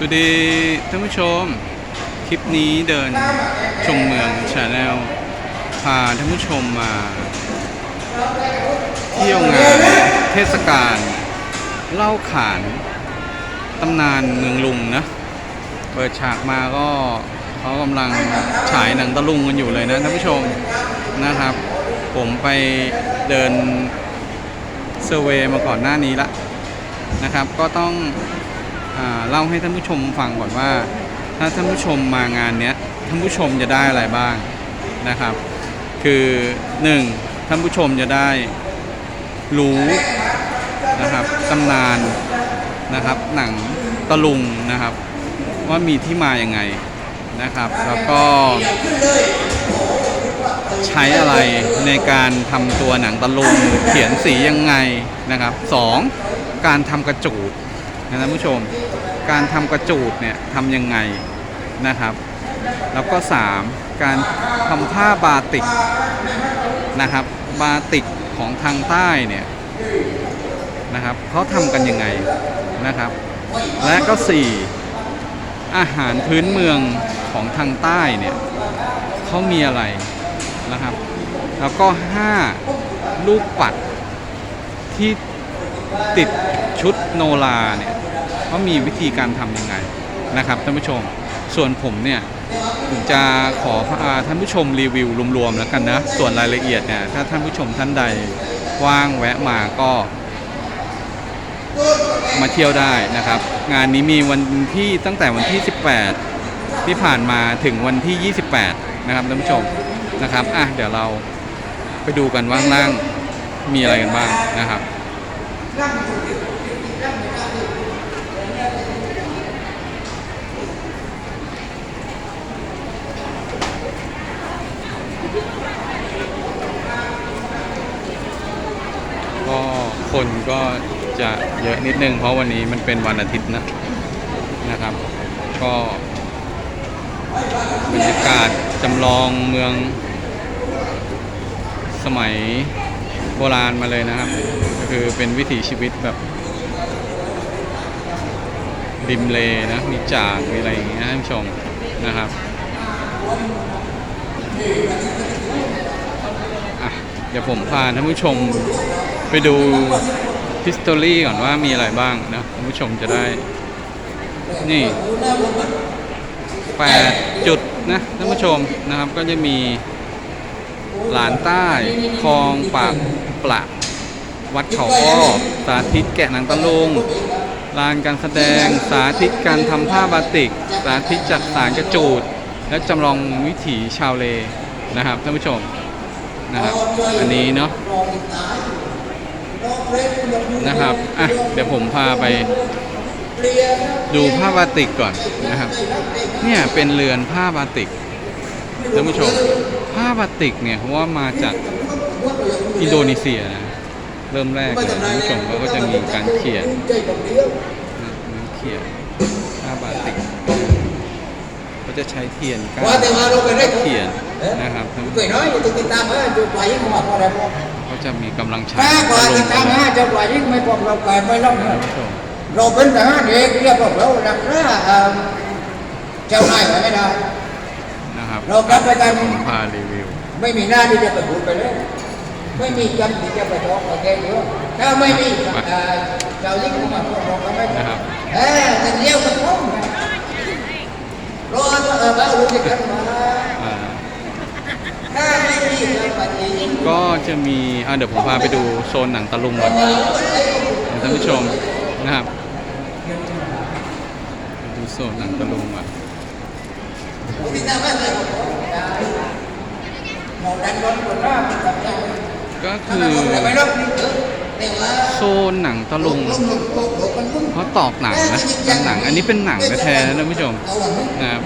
สวัสดีท่านผู้ชม คลิปนี้เดินชมเมืองชาแนลพาท่านผู้ชมมา เที่ยวงานเทศกาลเล่าขานตำนานเมืองลุงนะ เปิดฉากมาก็เขากำลังฉายหนังตะลุงกันอยู่เลยนะท่านผู้ชมนะครับ ผมไปเดินเซอร์เวย์มาก่อนหน้านี้ละนะครับ ก็ต้อง เล่าให้ท่านผู้ชมฟังก่อนว่า ถ้าท่านผู้ชมมางานเนี้ยท่านผู้ชมจะได้อะไรบ้างนะครับ คือหนึ่งท่านผู้ชมจะได้รู้นะครับตำนานนะครับหนังตะลุงนะครับ ว่ามีที่มาอย่างไงนะครับ แล้วก็ใช้อะไรในการทำตัวหนังตะลุงเขียนสียังไงนะครับสองการทำกระจูด นะท่านผู้ชม การทำกระจูดเนี่ยทำยังไงนะครับ แล้วก็สามการทำผ้าบาติกนะครับ บาติกของทางใต้เนี่ยนะครับเขาทำกันยังไงนะครับ และก็สี่อาหารพื้นเมืองของทางใต้เนี่ยเขามีอะไรนะครับ แล้วก็ 5 ลูกปัดที่ติดชุดโนราเนี่ย เขามีวิธีการทำยังไงนะครับท่านผู้ชม ส่วนผมเนี่ยผมจะขอพาท่านผู้ชมรีวิวรวมๆแล้วกันนะ ส่วนรายละเอียดเนี่ยถ้าท่านผู้ชมท่านใดว่างแวะมาก็มาเที่ยวได้นะครับ งานนี้มีวันที่ตั้งแต่วันที่ 18 ที่ผ่านมาถึงวันที่ 28 นะครับท่านผู้ชมนะครับอะเดี๋ยวเราไปดูกันว่าข้างล่างมีอะไรกันบ้างนะครับ คนก็จะเยอะนิดนึง เพราะวันนี้มันเป็นวันอาทิตย์นะนะครับ ก็บรรยากาศจำลองเมือง สมัยโบราณมาเลยนะครับ ก็คือเป็นวิถีชีวิตแบบริมเลนะมีจากมีอะไรอย่างเงี้ยท่านผู้ชมนะครับเดี๋ยวผมพาท่านผู้ชม ไปดู history ก่อนว่ามีอะไรบ้างนะท่านผู้ชมจะได้ นี่แปดจุดนะท่านผู้ชมนะครับก็จะมีหลานใต้คลองปากปละวัดเขาอ้อสาธิตแกะหนังตะลุงลานการแสดงสาธิตการทำผ้าบาติก สาธิตจักสารกระจูด และจำลองวิถีชาวเลนะครับท่านผู้ชมนะครับอันนี้เนาะ นะครับอะเดี๋ยวผมพาไปดูผ้าบาติกก่อนนะครับ เนี่ยเป็นเรือนผ้าบาติกท่านผู้ชมผ้าบาติกเนี่ยเพราะว่ามาจากอินโดนีเซียนะเริ่มแรกเลยท่านผู้ชมก็จะมีการเขียนนเขียนผ้าบาติกก็จะใช้เทียนก้านเขียนนะครับท่านผู้ช Cười ม nói thì tôi tin ta mới tôi quả với mà qua đây không ก็จะมีกำลังใช้ ta ตะ quả ลุ thì ง ta กันเลย mới cho quả với mấy con rau cải mấy lông ท่านผู้ชม rồi bên đó để kia bọc lâu đặt ra châu này phải đây đâu นะครับเรากลับไปกันผมพารีวิว ไม่มีหน้าที่จะไปพูดไปเลยไม่มีจำที่จะไปท้องกับแกเยอะถ้าไม่มีเจ้ายิ่งมาพวกเราก็ไม่นะครับเออแต่เดียวกันท้องรอเออบ้ารู้จักกันมาอ่าถ้าไม่มีปฏิ ก็จะมีอะเดี๋ยวผมพาไปดูโซนหนังตะลุงก่อนท่านผู้ชมนะครับดูโซนหนังตะลุงอะ kita mana mau đánh đón của nó tập cho ก็คือโซนหนังตะลุงเขาตอกหนังนะหนัง อันนี้เป็นหนังแท้ๆนะท่านผู้ชมนะครับ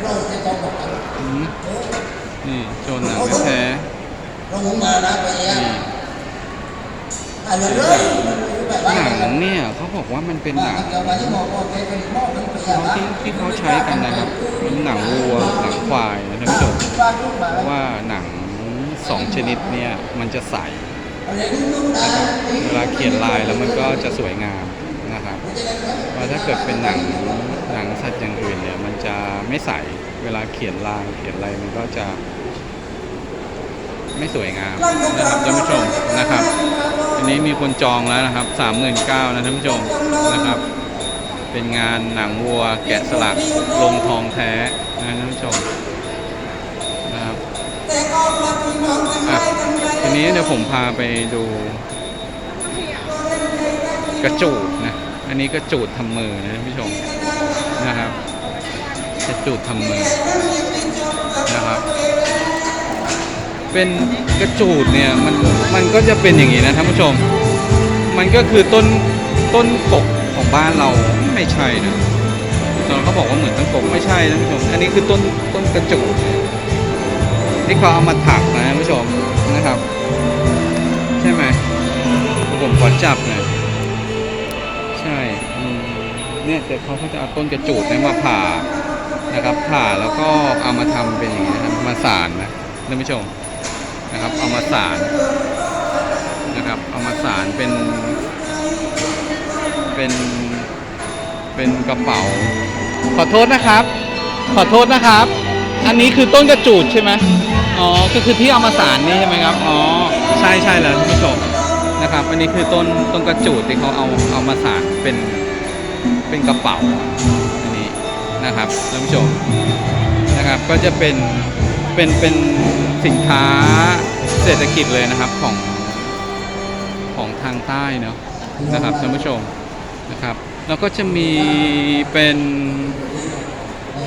นี่โซนหนังแท้ nó muốn mà đã vậy ๆนี่ à là đó หนังเนี่ยเขาบอกว่ามันเป็นหนัง mà với một con cái cái món nó bây giờ ที่ที่เขาใช้กันนะครับเป็นหนังวัวหนังควายนะท่านผู้ชม ba chút เพ mà ราะว่าหนังสองชนิดเนี่ยมันจะใส lấy đúng đúng นะครับ đã เวลาเขียนลายแล้วมันก็จะสวยงามนะครับ cái เพราะถ้าเกิดเป็นหนังหนังสัตว์อย่างอื่นเนี่ยมันจะไม่ใสเวลาเขียนลายเขียนอะไรมันก็จะ ไม่สวยงามนะครับท่านผู้ชมนะครับ อันนี้มีคนจองแล้วนะครับสามหมื่นเก้านะท่านผู้ชมนะครับ เป็นงานหนังวัวแกะสลักลงทองแท้นะท่านผู้ชมนะครับอะทีนี้เดี๋ยวผมพาไปดูกระจูดนะ อันนี้กระจูดทำมือนะท่านผู้ชมนะครับกระจูดทำมือนะครับ เป็นกระจูดเนี่ยมันมันก็จะเป็นอย่างนี้นะท่านผู้ชม มันก็คือต้นต้นกกของบ้านเราไม่ใช่นะตอนเขาบอกว่าเหมือนต้นกกไม่ใช่นะท่านผู้ชมอันนี้คือต้นต้นกระจูดที่เขาเอามาถักนะท่านผู้ชมนะครับ ใช่ไหมผมขอจับหน่อยใช่เนี่ยแต่เขาก็จะเอาต้นกระจูดนี่มาผ่านะครับผ่าแล้วก็เอามาทำเป็นอย่างนี้นะครับมาสานนะท่านผู้ชม นะครับ เอามาสารนะครับ เอามาสารเป็น เป็นเป็นกระเป๋า ขอโทษนะครับ ขอโทษนะครับ อันนี้คือต้นกระจูดใช่ไหมอ๋อ ก็คือที่เอามาสารนี่ใช่ไหมครับ อ๋อ ใช่ใช่แล้วท่านผู้ชมนะครับ อันนี้คือต้นต้นกระจูดที่เขาเอาเอามาสารเป็นเป็นกระเป๋า อันนี้นะครับท่านผู้ชมนะครับ ก็จะเป็น เป็นเป็นสินค้าเศรษฐกิจเลยนะครับของของทางใต้เนาะนะครับท่านผู้ชมนะครับ แล้วก็จะมีเป็น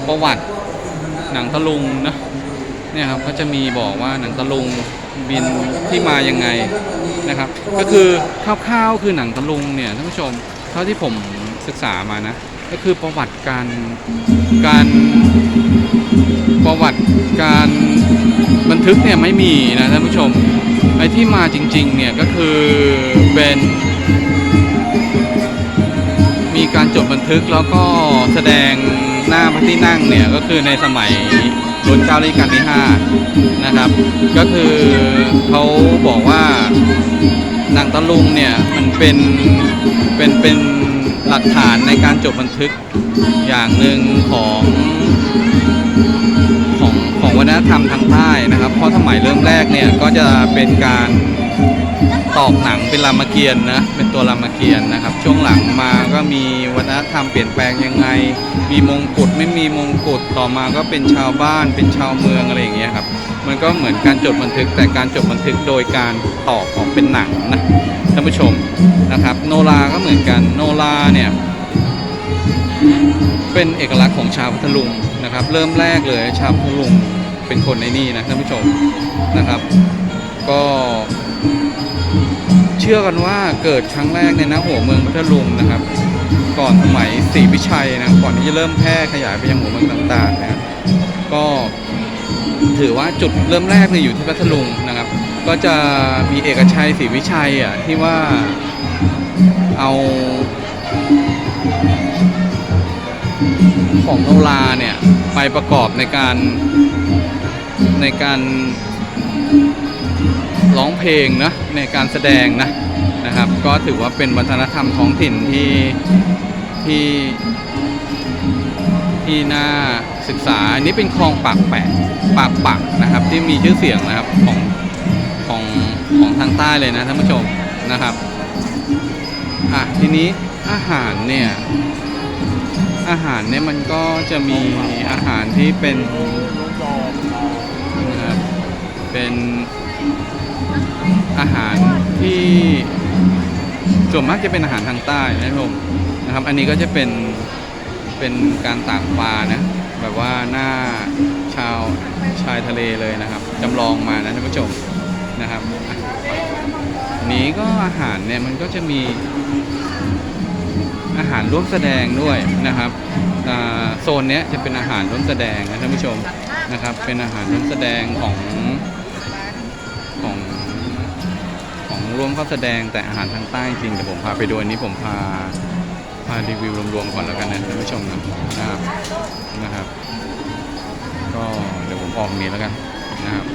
ประวัติหนังตะลุงนะเนี่ยครับก็จะมีบอกว่าหนังตะลุงบินที่มายังไงนะครับ ก็คือคร่าวๆคือหนังตะลุงเนี่ยท่านผู้ชมเท่าที่ผมศึกษามานะ ก็คือประวัติการการประวัติการบันทึกเนี่ยไม่มีนะท่านผู้ชมไอ้ที่มาจริงๆเนี่ยก็คือเป็นมีการจดบันทึกแล้วก็แสดงหน้าพระที่นั่งเนี่ยก็คือในสมัยรุ่นเก้ารัชกาลที่5นะครับ ก็คือเขาบอกว่านังตะลุงเนี่ยมันเป็นเป็นเป็นห ลักฐานในการจดบันทึกอย่างหนึ่งของของของวัฒนธรรมทางใต้นะครับ เพราะสมัยเริ่มแรกเนี่ยก็จะเป็นการตอกหนังเป็นรามเกียรติ์นะเป็นตัวรามเกียรติ์นะครับ ช่วงหลังมาก็มีวัฒนธรรมเปลี่ยนแปลงยังไง มีมงกุฎไม่มีมงกุฎต่อมาก็เป็นชาวบ้านเป็นชาวเมืองอะไรอย่างเงี้ยครับ มันก็เหมือนการจดบันทึก แต่การจดบันทึกโดยการตอกออกเป็นหนังนะท่านผู้ชมนะครับโนราก็เหมือนกันโนราเนี่ยเป็นเอกลักษณ์ของชาวพัทลุงนะครับ เริ่มแรกเลยชาวพัทลุงเป็นคนในนี่นะท่านผู้ชมนะครับ ก็เชื่อกันว่าเกิดครั้งแรกในนะหัวเมืองพัทลุงนะครับ ก่อนสมัยศรีวิชัยนะก่อนที่จะเริ่มแพร่ขยายไปยังหัวเมืองต่างๆนะก็ ถือว่าจุดเริ่มแรกเนี่ยอยู่ที่พัทลุงนะครับ ก็จะมีเอกชัยศรีวิชัยอะที่ว่าเอาของโนราเนี่ยไปประกอบในการในการร้องเพลงนะในการแสดงนะนะครับ ก็ถือว่าเป็นวัฒนธรรมท้องถิ่นที่ที่ ที่น่าศึกษาอันนี้เป็นคลองปากแปะปากปักนะครับ ที่มีชื่อเสียงนะครับของของของทางใต้เลยนะท่านผู้ชมนะครับอะทีนี้อาหารเนี่ยอาหารเนี่ยมันก็จะมีอาหารที่เป็นนะครับเป็นอาหารที่ส่วนมากจะเป็นอาหารทางใต้นะครับผมนะครับ อันนี้ก็จะเป็น เป็นการตากปลานะ แบบว่าหน้าชาวชายทะเลเลยนะครับจำลองมานะท่านผู้ชมนะครับนี้ก็อาหารเนี่ยมันก็จะมีอาหารร่วมแสดงด้วยนะครับโซนเนี้ยจะเป็นอาหารร่วมแสดงนะท่านผู้ชมนะครับ เป็นอาหารร่วมแสดงของของของร่วมเข้าแสดงแต่อาหารทางใต้จริงแต่ผมพาไปดูอันนี้ผมพาารีวิวรวมๆก่อนแล้วกันนะท่านผู้ชมนะครับนะครับ ก็เดี๋ยวผมออกนี้แล้วกันนะครับ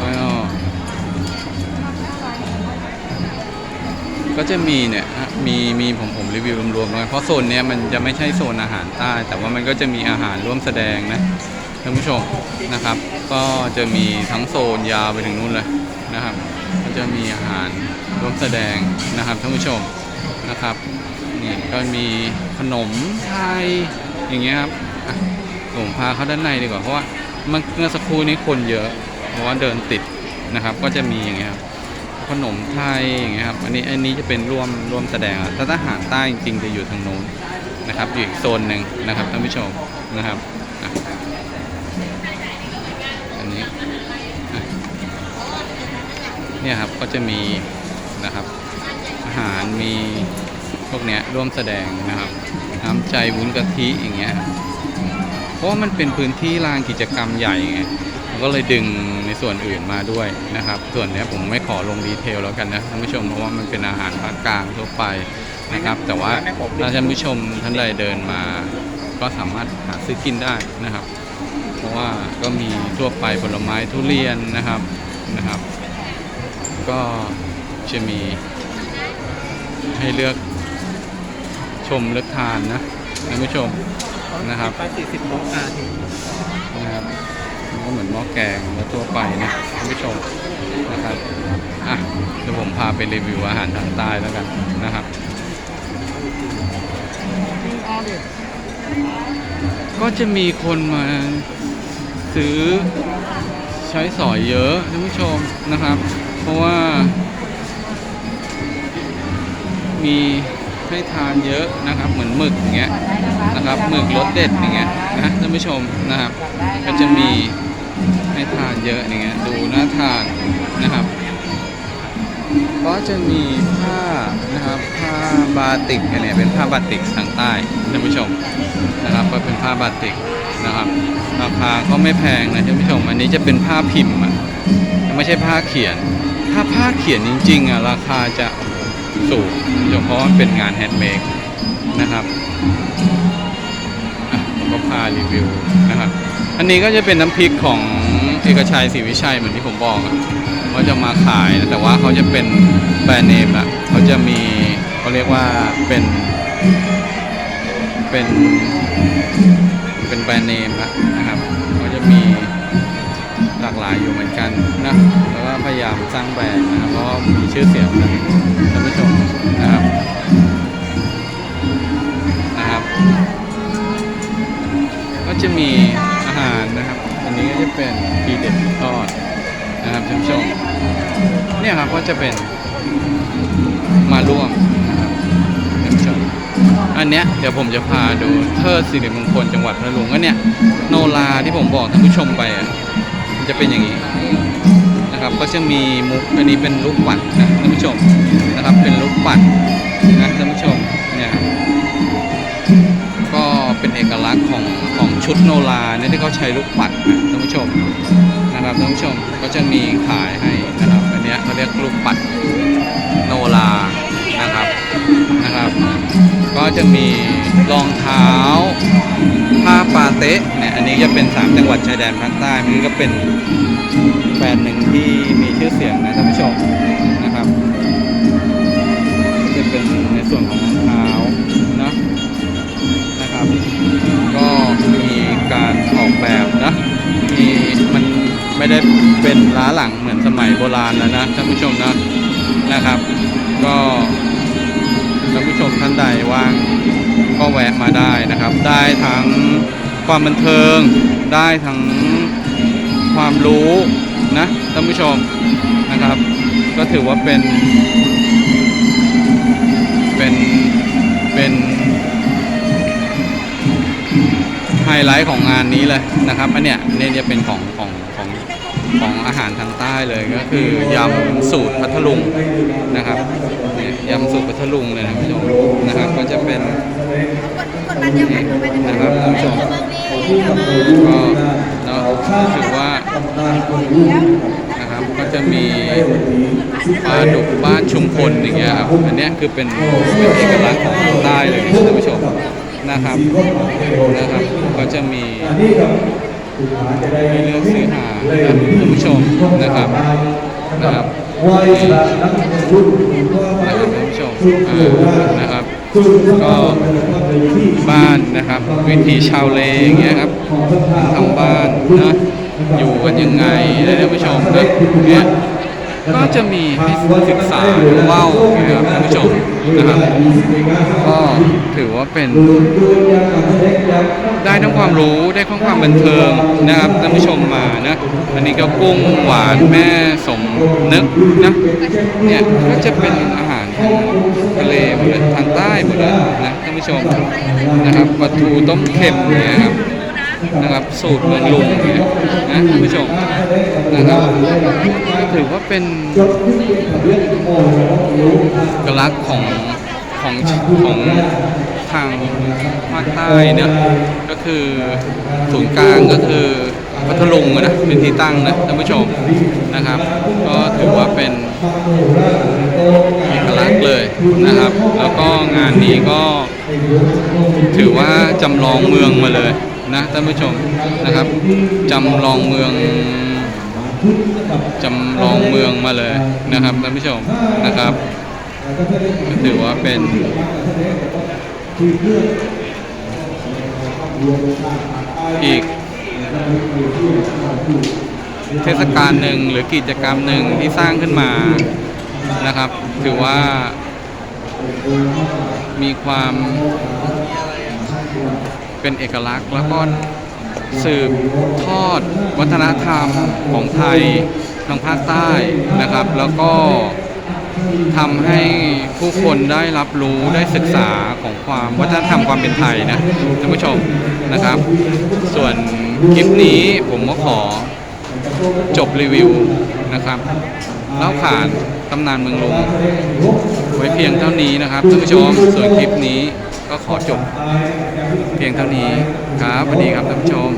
ก็ก็จะมีเนี่ยฮะมีมีผมผมรีวิวรวมๆเลยเพราะโซนเนี้ยมันจะไม่ใช่โซนอาหารใต้ แต่ว่ามันก็จะมีอาหารร่วมแสดงนะท่านผู้ชมนะครับ ก็จะมีทั้งโซนยาวไปถึงนู่นเลยนะครับ ก็จะมีอาหารร่วมแสดงนะครับท่านผู้ชม นะครับนี่ก็มีขนมไทยอย่างเงี้ยครับผมพาเข้าด้านในดีกว่าเพราะว่าเมื่อเมื่อสักครู่นี้คนเยอะ เพราะว่าเดินติดนะครับ ก็จะมีอย่างเงี้ยครับขนมไทยอย่างเงี้ยครับอันนี้อันนี้จะเป็นร่วมร่วมแสดงถ้าทหารใต้จริงๆจะอยู่ทางโน้นนะครับอยู่อีกโซนหนึ่งนะครับท่านผู้ชมนะครับอันนี้เนี่ยครับก็จะมีนะครับ หารมีพวกเนี้ยร่วมแสดงนะครับน้ำใจวุ้นกะทิอย่างเงี้ยเพราะว่ามันเป็นพื้นที่ลานกิจกรรมใหญ่ไงก็เลยดึงในส่วนอื่นมาด้วยนะครับ ส่วนนี้ผมไม่ขอลงดีเทลแล้วกันนะท่านผู้ชมเพราะว่ามันเป็นอาหารภาคกลางทั่วไปนะครับ แต่ว่าถ้าท่านผู้ชมท่านใดเดินมา ก็สามารถหาซื้อกินได้นะครับ เพราะว่าก็มีทั่วไปผลไม้ทุเรียนนะครับนะครับ ก็จะมี ให้เลือกชมเลือกทานนะท่านผู้ชมนะครับไปสี่สิบโมงอะถึงนะครับก็เหมือนหม้อแกงทั่วไปนะท่านผู้ชมนะครับอะเดี๋ยวผมพาไปรีวิวอาหารทางใต้แล้วกันนะครับก็จะมีคนมาซื้อใช้สอยเยอะท่านผู้ชมนะครับ เพราะว่า มีให้ทานเยอะนะครับ เหมือนหมึกอย่างเงี้ยนะครับหมึกรสเด็ดอย่างเงี้ยนะท่านผู้ชมนะครับ ก็จะมีให้ทานเยอะอย่างเงี้ยดูน่าทานนะครับก็จะมีผ้านะครับผ้าบาติกอันเนี่ยเป็นผ้าบาติกทางใต้ท่านผู้ชมนะครับก็เป็นผ้าบาติกนะครับราคาก็ไม่แพงนะท่านผู้ชมอันนี้จะเป็นผ้าพิมพ์อะไม่ใช่ผ้าเขียน ถ้าผ้าเขียนจริงๆอะราคาจะ สูงท่านผู้ชมเพราะว่ามันเป็นงานแฮนด์เมดนะครับผมก็พารีวิวนะครับ อันนี้ก็จะเป็นน้ำพริกของเอกชัยศรีวิชัยเหมือนที่ผมบอกเขาจะมาขายนะแต่ว่าเขาจะเป็นแบรนด์เนมละเขาจะมีเขาเรียกว่าเป็น เป็นเป็นแบรนด์เนมละนะครับเขาจะมีหลากหลายอยู่เหมือนกันนะแล้วก็พยายามสร้างแบรนด์นะครับเพราะมี ชื่อเสียงนะท่านผู้ชมนะครับนะครับ ก็จะมีอาหารนะครับ อันนี้ก็จะเป็นทีเด็ดทอดนะครับท่านผู้ชมเนี่ยครับก็จะเป็นมาร่วมนะครับท่านผู้ชมอันเนี้ยเดี๋ยวผมจะพาดูเทิดสิริมงคลจังหวัดพัทลุงก็เนี่ยโนราที่ผมบอกท่านผู้ชมไปอะจะเป็นอย่างนี้ ก็จะมีมุกอันนี้เป็นลูกปัดนะท่านผู้ชมนะครับเป็นลูกปัดนะท่านผู้ชมเนี่ยครับก็เป็นเอกลักษณ์ของของชุดโนราเนี่ยที่เขาใช้ลูกปัดนะท่านผู้ชมนะครับท่านผู้ชมก็จะมีขายให้นะครับอันนี้เขาเรียกลูกปัดโนรา นะครับนะครับ ก็จะมีรองเท้าผ้าปาเตะเนี่ยอันนี้จะเป็นสามจังหวัดชายแดนภาคใต้มันก็เป็นแบรนด์หนึ่งที่มีชื่อเสียงนะท่านผู้ชมนะครับก็จะเป็นในส่วนของรองเท้านะนะครับ ก็มีการออกแบบนะมีมันไม่ได้เป็นล้าหลังเหมือนสมัยโบราณแล้วนะท่านผู้ชมนะนะครับ ก็ ท่านผู้ชมท่านใดว่างก็แวะมาได้นะครับ ได้ทั้งความบันเทิง ได้ทั้งความรู้นะท่านผู้ชมนะครับ ก็ถือว่าเป็น เป็นเป็นไฮไลท์ของงานนี้เลยนะครับอันเนี้ยเนี่ยจะเป็นของของของ ของอาหารทางใต้เลยก็คือยำสูตรพัทลุงนะครับเนี่ยยำสูตรพัทลุงเลยนะคุณผู้ชมนะครับก็จะเป็นนี่นะครับท่านผู้ชมก็เนาะถือว่านะครับก็จะมีปลาดุกบ้านชุมพลอย่างเงี้ยครับอันเนี้ยคือเป็นเป็นเอกลักษณ์ของทางใต้เลยท่านผู้ชมนะครับนะครับ ก็จะมี ให้เลือกซื้อหานะครับท่านผู้ชมนะครับนะครับไหว้พระนักบุญนะครับท่านผู้ชมมอ่านะครับก็บ้านนะครับ วิถีชาวเลอย่างเงี้ยครับทำบ้านนะอยู่กันยังไงนะท่านผู้ชมนะเนี่ย ก็จะมีให้ศึกษาเล่าอย่าเงี้ยครับท่านผู้ชมนะครับก็ถือว่าเป็นได้ทั้งความรู้ได้ทั้งความบันเทิงนะครับท่านผู้ชมมานะอันนี้ก็กุ้งหวานแม่สมนึกนะเนี่ยก็จะเป็นอาหารทางทะเลหมดเลยทางใต้หมดเลยนะท่านผู้ชมนะครับปลาทูต้มเค็มเนี่ยครับนะครับสูตรเมืองลุงเนี่ย นะท่านผู้ชมนะครับถือว่าเป็นเอกลักษณ์ของของของทางภาคใต้เนะก็คือศูนย์กลางก็คือพัทลุงนะเป็นที่ตั้งนะท่านผู้ชมนะครับ ก็ถือว่าเป็นเอกลักษณ์เลยนะครับ แล้วก็งานนี้ก็ถือว่าจำลองเมืองมาเลย นะท่านผู้ชมนะครับจำลองเมืองจำลองเมืองมาเลยนะครับท่านผู้ชมนะครับถือว่าเป็นอีกเทศกาลหนึ่งหรือกิจกรรมหนึ่งที่สร้างขึ้นมานะครับ ถือว่ามีความ เป็นเอกลักษณ์ แล้วก็สืบทอดวัฒนธรรมของไทยทางภาคใต้นะครับ แล้วก็ทำให้ผู้คนได้รับรู้ได้ศึกษาของความวัฒนธรรมความเป็นไทยนะท่านผู้ชมนะครับ ส่วนคลิปนี้ผมก็ขอจบรีวิวนะครับเล่าขานตำนานเมืองลุงไว้เพียงเท่านี้นะครับท่านผู้ชมส่วนคลิปนี้ ก็ขอจบเพียงเท่านี้ครับสวัสดีครับท่านผู้ชม